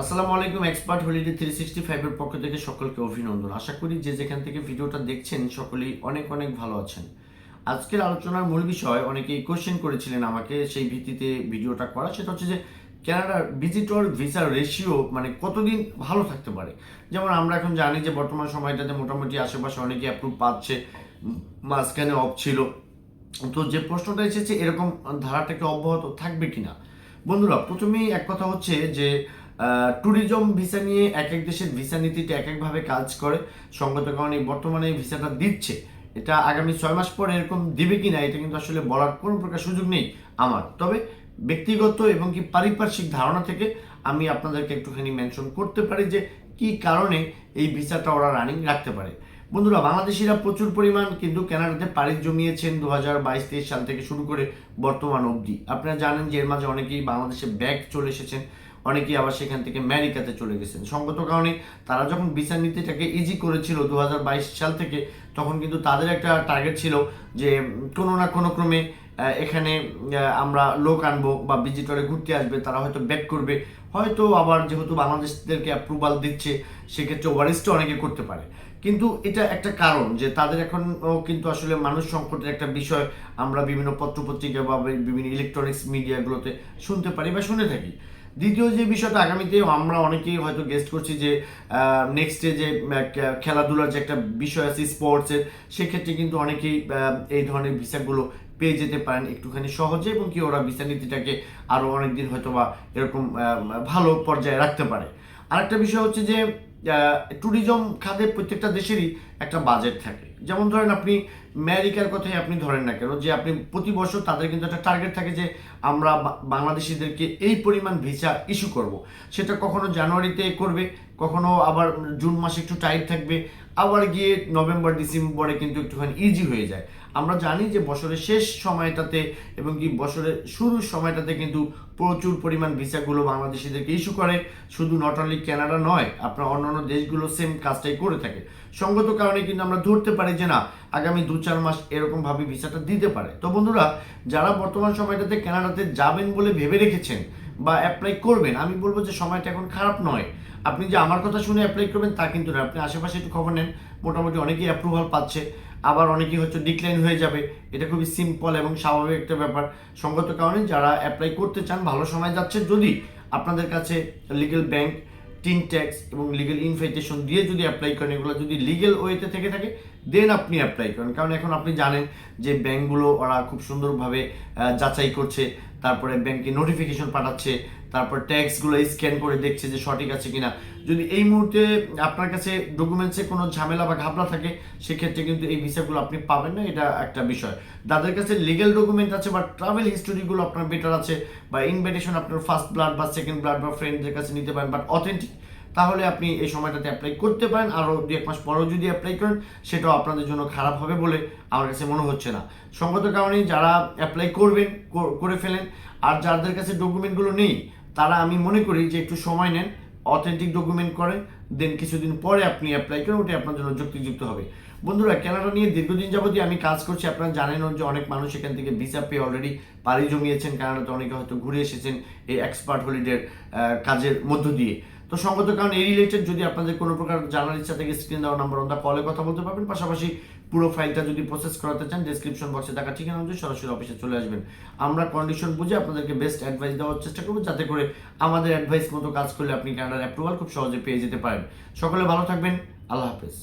আসসালামু আলাইকুম, expert holiday three sixty ফাইভের পক্ষ থেকে সকলকে অভিনন্দন। আশা করি যে যেখান থেকে ভিডিওটা দেখছেন, সকলেই অনেক অনেক ভালো আছেন। আজকের আলোচনার মূল বিষয়, অনেকেই কোশ্চেন করেছিলেন আমাকে সেই ভিত্তিতে ভিডিওটা করা। সেটা হচ্ছে যে কানাডার ভিজিটর ভিসার রেশিও মানে কতদিন ভালো থাকতে পারে? যেমন আমরা এখন জানি যে বর্তমান সময়টাতে মোটামুটি আশেপাশে অনেকে অ্যাপ্রুভ পাচ্ছে, মাঝখানে অফ ছিল। তো যে প্রশ্নটা এসেছে, এরকম ধারাটাকে অব্যাহত থাকবে কিনা? বন্ধুরা, প্রথমেই এক কথা হচ্ছে যে ট্যুরিজম ভিসা নিয়ে এক এক দেশের ভিসা নীতিটা এক একভাবে কাজ করে। সঙ্গত কারণে বর্তমানে এই ভিসাটা দিচ্ছে। এটা আগামী ছয় মাস পরে এরকম দিবে কিনা, এটা কিন্তু আসলে বলার কোনো প্রকার সুযোগ নেই আমার। তবে ব্যক্তিগত এবং কি পারিপার্শ্বিক ধারণা থেকে আমি আপনাদেরকে একটুখানি মেনশন করতে পারি যে কি কারণে এই ভিসাটা ওরা রানিং রাখতে পারে। বন্ধুরা, বাংলাদেশিরা প্রচুর পরিমাণ কিন্তু কানাডাতে পাড়ি জমিয়েছেন দু হাজার বাইশ তেইশ সাল থেকে শুরু করে বর্তমান অবধি। আপনারা জানেন যে এর মাঝে অনেকেই বাংলাদেশে ব্যাগ চলে এসেছেন। অনেকেই আবার সেখান থেকে আমেরিকাতে চলে গেছেন। সঙ্গত কারণে তারা যখন ভিসা নীতিটাকে ইজি করেছিল দু হাজার বাইশ সাল থেকে, তখন কিন্তু তাদের একটা টার্গেট ছিল যে কোনো না কোনো ক্রমে এখানে আমরা লোক আনব বা ভিজিটরে ঘুরতে আসবে, তারা হয়তো ব্যাক করবে। হয়তো আবার যেহেতু বাংলাদেশদেরকে অ্যাপ্রুভাল দিচ্ছে, সেক্ষেত্রে ওভারিস্টও অনেকে করতে পারে। কিন্তু এটা একটা কারণ যে তাদের এখন কিন্তু আসলে মানুষ সংকটের একটা বিষয় আমরা বিভিন্ন পত্রপত্রিকা বা বিভিন্ন ইলেকট্রনিক্স মিডিয়াগুলোতে শুনতে পারি বা শুনে থাকি। দ্বিতীয় যে বিষয়টা, আগামীতে আমরা অনেকেই হয়তো গেস্ট করছি যে নেক্সটে যে খেলাধুলার যে একটা বিষয় আছে স্পোর্টসের সেক্ষেত্রে কিন্তু অনেকেই এই ধরনের ভিসাগুলো পেয়ে যেতে পারেন একটুখানি সহজে এবং কি ওরা ভিসা নীতিটাকে আরও অনেকদিন হয়তো বা এরকম ভালো পর্যায়ে রাখতে পারে। আরেকটা বিষয় হচ্ছে যে ট্যুরিজম খাতে প্রত্যেকটা দেশেরই একটা বাজেট থাকে। যেমন ধরেন আপনি আমেরিকার কথাই আপনি ধরেন না কেন, যে আপনি প্রতি বছর তাদের কিন্তু একটা টার্গেট থাকে যে আমরা বাংলাদেশিদেরকে এই পরিমাণ ভিসা ইস্যু করব। সেটা কখনো জানুয়ারিতে করবে, কখনো আবার জুন মাসে একটু টাইট থাকবে, আবার গিয়ে নভেম্বর ডিসেম্বরে কিন্তু একটুখানি ইজি হয়ে যায়। আমরা জানি যে বছরের শেষ সময়টাতে এবং কি বছরের শুরুর সময়টাতে কিন্তু প্রচুর পরিমাণ ভিসাগুলো বাংলাদেশিদেরকে ইস্যু করে। শুধু নট অনলি কানাডা নয়, আপনার অন্যান্য দেশগুলো সেম কাজটাই করে থাকে। সঙ্গত কারণে কিন্তু আমরা ধরতে পারি যে না, আগামী দু চার মাস এরকমভাবে ভিসাটা দিতে পারে। তো বন্ধুরা, যারা বর্তমান সময়টাতে কানাডাতে যাবেন বলে ভেবে রেখেছেন বা অ্যাপ্লাই করবেন, আমি বলব যে সময়টা এখন খারাপ নয়। আপনি যে আমার কথা শুনে অ্যাপ্লাই করবেন তা কিন্তু না আপনি আশেপাশে একটু খবর নেন। মোটামুটি অনেকেই অ্যাপ্রুভাল পাচ্ছে। আবার অনেকেই হচ্ছে ডিক্লাইন হয়ে যাবে। এটা খুবই সিম্পল এবং স্বাভাবিক একটা ব্যাপার। সঙ্গত কারণে যারা অ্যাপ্লাই করতে চান, ভালো সময় যাচ্ছে যদি আপনাদের কাছে লিগেল ব্যাংক টিন ট্যাক্স এবং লিগেল ইনভাইটেশন দিয়ে যদি অ্যাপ্লাই করেন, এগুলো যদি লিগেল ওয়েতে থেকে থাকে দেন আপনি অ্যাপ্লাই করেন। কারণ এখন আপনি জানেন যে ব্যাংকগুলো ওরা খুব সুন্দরভাবে যাচাই করছে, তারপরে ব্যাংকে নোটিফিকেশন পাঠাচ্ছে, তারপর ট্যাক্সগুলো স্ক্যান করে দেখছে যে সঠিক আছে কিনা। যদি এই মুহূর্তে আপনার কাছে ডকুমেন্টসে কোনো ঝামেলা বা ঘাবলা থাকে, সেক্ষেত্রে কিন্তু এই ভিসাগুলো আপনি পাবেন না, এটা একটা বিষয়। যাদের কাছে লিগেল ডকুমেন্ট আছে বা ট্রাভেল হিস্টোরিগুলো আপনার বেটার আছে, বা ইনভিটেশন আপনার ফার্স্ট ব্লাড বা সেকেন্ড ব্লাড বা ফ্রেন্ডদের কাছে নিতে পারেন বাট অথেন্টিক তাহলে আপনি এই সময়টাতে অ্যাপ্লাই করতে পারেন। আরও দু এক মাস পরেও যদি অ্যাপ্লাই করেন, সেটাও আপনাদের জন্য খারাপ হবে বলে আমার কাছে মনে হচ্ছে না। সঙ্গত কারণে যারা অ্যাপ্লাই করবেন, করে ফেলেন, আর যাদের কাছে ডকুমেন্টগুলো নেই, তারা আমি মনে করি যে একটু সময় নেন অথেন্টিক ডকুমেন্ট করেন দেন কিছুদিন পরে আপনি অ্যাপ্লাই করেন, ওটা আপনার জন্য যুক্তিযুক্ত হবে। বন্ধুরা কানাডা নিয়ে দীর্ঘদিন যাবতই আমি কাজ করছি। আপনারা জানেন যে অনেক মানুষ এখান থেকে ভিসা পেয়ে অলরেডি পাড়ি জমিয়েছেন। কানাডাতে অনেকে হয়তো ঘুরে এসেছেন এই এক্সপার্ট হলিডের কাজের মধ্য দিয়ে। তো সঙ্গত কারণ এই রিলেটেড যদি আপনাদের কোনো প্রকার জানার ইচ্ছা থেকে স্ক্রিন দেওয়া নাম্বার ওটা কলে কথা বলতে পারবেন। পাশাপাশি পুরো ফাইলটা যদি প্রসেস করাতে চান ডিসক্রিপশন বক্সে থাকা ঠিকানা অনুযায়ী সরাসরি অফিসে চলে আসবেন। আমরা কন্ডিশন বুঝে আপনাদেরকে বেস্ট অ্যাডভাইস দেওয়ার চেষ্টা করব, যাতে করে আমাদের অ্যাডভাইস মতো কাজ করলে আপনি কানাডার অ্যাপ্রুভাল খুব সহজে পেয়ে যেতে পারেন। সকলে ভালো থাকবেন, আল্লাহ হাফেজ।